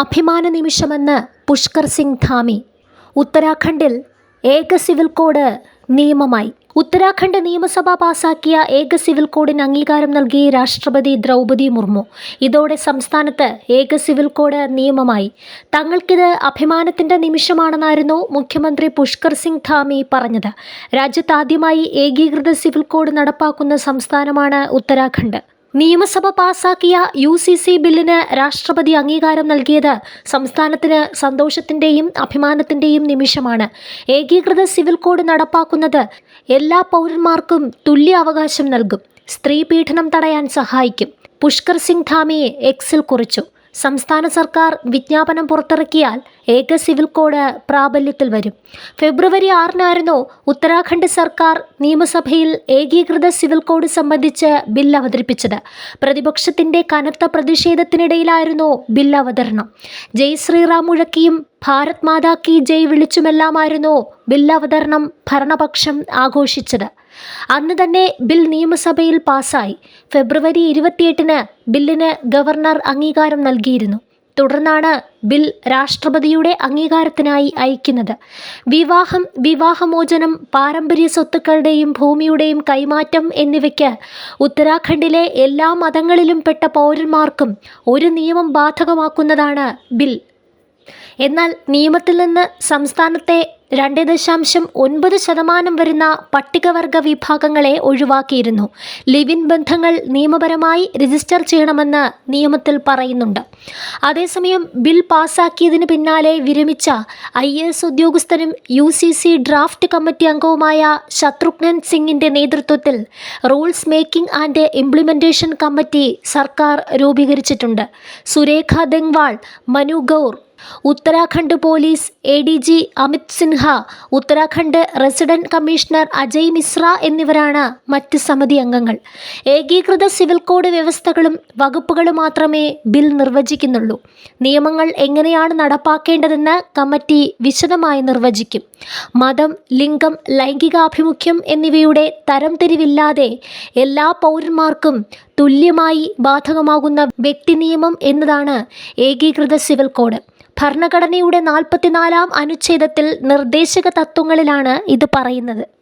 അഭിമാന നിമിഷമെന്ന് പുഷ്കർ സിംഗ് ധാമി. ഉത്തരാഖണ്ഡിൽ ഏക സിവിൽ കോഡ് നിയമമായി. ഉത്തരാഖണ്ഡ് നിയമസഭ പാസാക്കിയ ഏക സിവിൽ കോഡിന് അംഗീകാരം നൽകി രാഷ്ട്രപതി ദ്രൗപദി മുർമു. ഇതോടെ സംസ്ഥാനത്ത് ഏക സിവിൽ കോഡ് നിയമമായി. തങ്ങൾക്കിത് അഭിമാനത്തിന്റെ നിമിഷമാണെന്നായിരുന്നു മുഖ്യമന്ത്രി പുഷ്കർ സിംഗ് ധാമി പറഞ്ഞത്. രാജ്യത്താദ്യമായി ഏകീകൃത സിവിൽ കോഡ് നടപ്പാക്കുന്ന സംസ്ഥാനമാണ് ഉത്തരാഖണ്ഡ്. നിയമസഭ പാസാക്കിയ യു സി സി ബില്ലിന് രാഷ്ട്രപതി അംഗീകാരം നൽകിയത് സംസ്ഥാനത്തിന് സന്തോഷത്തിന്റെയും അഭിമാനത്തിന്റെയും നിമിഷമാണ്. ഏകീകൃത സിവിൽ കോഡ് നടപ്പാക്കുന്നത് എല്ലാ പൗരന്മാർക്കും തുല്യ അവകാശം നൽകും. സ്ത്രീ പീഡനം തടയാൻ സഹായിക്കും. പുഷ്കർ സിംഗ് ധാമിയെ എക്സിൽ കുറിച്ചു. സംസ്ഥാന സർക്കാർ വിജ്ഞാപനം പുറത്തിറക്കിയാൽ ഏക സിവിൽ കോഡ് പ്രാബല്യത്തിൽ വരും. ഫെബ്രുവരി ആറിനായിരുന്നു ഉത്തരാഖണ്ഡ് സർക്കാർ നിയമസഭയിൽ ഏകീകൃത സിവിൽ കോഡ് സംബന്ധിച്ച് ബിൽ അവതരിപ്പിച്ചത്. പ്രതിപക്ഷത്തിന്റെ കനത്ത പ്രതിഷേധത്തിനിടയിലായിരുന്നു ബിൽ അവതരണം. ജയ് ശ്രീറാം മുഴക്കിയും ഭാരത് മാതാ കി ജയ് വിളിച്ചുമെല്ലാമായിരുന്നു ബിൽ അവതരണം ഭരണപക്ഷം ആഘോഷിച്ചത്. അന്ന് തന്നെ ബിൽ നിയമസഭയിൽ പാസായി ഫെബ്രുവരി ഇരുപത്തിയെട്ടിന് ബില്ലിന് ഗവർണർ അംഗീകാരം നൽകിയിരുന്നു. തുടർന്നാണ് ബിൽ രാഷ്ട്രപതിയുടെ അംഗീകാരത്തിനായി അയക്കുന്നത്. വിവാഹം വിവാഹമോചനം പാരമ്പര്യ സ്വത്തുക്കളുടെയും ഭൂമിയുടെയും കൈമാറ്റം എന്നിവയ്ക്ക് ഉത്തരാഖണ്ഡിലെ എല്ലാ മതങ്ങളിലും പെട്ട പൗരന്മാർക്കും ഒരു നിയമം ബാധകമാക്കുന്നതാണ് ബിൽ. എന്നാൽ നിയമത്തിൽ നിന്ന് സംസ്ഥാനത്തെ രണ്ട് ദശാംശം ഒൻപത് ശതമാനം വരുന്ന പട്ടികവർഗ വിഭാഗങ്ങളെ ഒഴിവാക്കിയിരുന്നു. ലിവിൻ ബന്ധങ്ങൾ നിയമപരമായി രജിസ്റ്റർ ചെയ്യണമെന്ന് നിയമത്തിൽ പറയുന്നുണ്ട്. അതേസമയം ബിൽ പാസാക്കിയതിന് പിന്നാലെ വിരമിച്ച I S ഉദ്യോഗസ്ഥനും U C C draft committee അംഗവുമായ ശത്രുഘ്നൻ സിംഗിന്റെ നേതൃത്വത്തിൽ rules making and implementation committee സർക്കാർ രൂപീകരിച്ചിട്ടുണ്ട്. Surekha Dengwal Manu Gaur Uttarakhand police A D G Amit Sinha Uttarakhand resident commissioner Ajay Mishra എന്നിവരാണ് മറ്റ് സമിതി അംഗങ്ങൾ. ഏകീകൃത സിവിൽ കോഡ് വ്യവസ്ഥകളും വകുപ്പുകളും മാത്രമേ ബിൽ നിർവചിക്കുന്നുള്ളൂ. നിയമങ്ങൾ എങ്ങനെയാണ് നടപ്പാക്കേണ്ടതെന്ന് കമ്മിറ്റി വിശദമായി നിർവചിക്കും. മതം ലിംഗം ലൈംഗികാഭിമുഖ്യം എന്നിവയുടെ തരംതിരിവില്ലാതെ എല്ലാ പൗരന്മാർക്കും തുല്യമായി ബാധകമാകുന്ന വ്യക്തി നിയമം എന്നതാണ് ഏകീകൃത സിവിൽ കോഡ്. ഭരണഘടനയുടെ നാൽപ്പത്തിനാലാം അനുച്ഛേദത്തിൽ നിർദ്ദേശക തത്വങ്ങളിലാണ് ഇത് പറയുന്നത്.